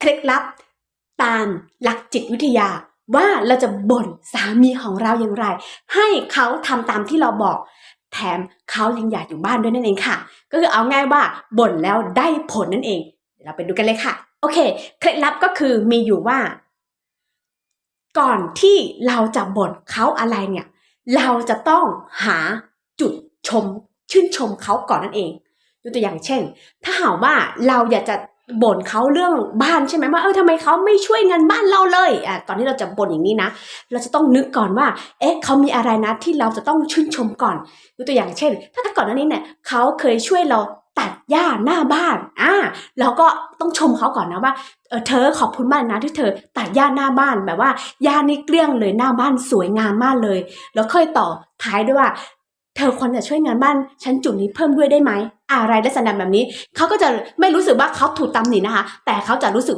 เคล็ดลับ ตามหลักจิตวิทยาว่าเราจะบ่นสามีของเราอย่างไร ให้เขาทำตามที่เราบอก แถมเขายังอยากอยู่บ้านด้วยนั่นเองค่ะ ก็คือเอาง่ายว่าบ่นแล้วได้ผลนั่นเองเดี๋ยวเราไปดูกันเลยค่ะ โอเค เคล็ดลับก็คือมีอยู่ว่า ก่อนที่เราจะบ่นเขาอะไรเนี่ย เราจะต้องหาจุดชม ชื่นชมเขาก่อนนั่นเองยกตัวอย่างเช่น ถ้าหากว่าเราอยากจะ บ่นเขาเรื่องบ้านใช่ไหมว่าเออทำไมเขาไม่ช่วยงานบ้านเราเลยอะก่อนที่เราจะบ่นอย่างนี้นะ เราจะต้องนึกก่อนว่า เอ๊ะเขามีอะไรนะที่เราจะต้องชื่นชมก่อนยกตัวอย่างเช่น ถ้าก่อนหน้านี้เนี่ยเขาเคยช่วยเราตัดหญ้าหน้าบ้านอ่าเราก็ต้องชมเขาก่อนนะว่าเออเธอขอบคุณมากนะที่เธอตัดหญ้าหน้าบ้านแบบว่าหญ้านี่เกลี้ยงเลยหน้าบ้านสวยงามมากเลย แล้วค่อยต่อท้ายด้วยว่า ธอควรจะช่วยงานบ้านฉันจุดนี้เพิ่มด้วยได้ไหมอะไรลักษณะแบบนี้เขาก็จะไม่รู้สึกว่าเขาถูกตำหนินะคะแต่เขาจะรู้สึก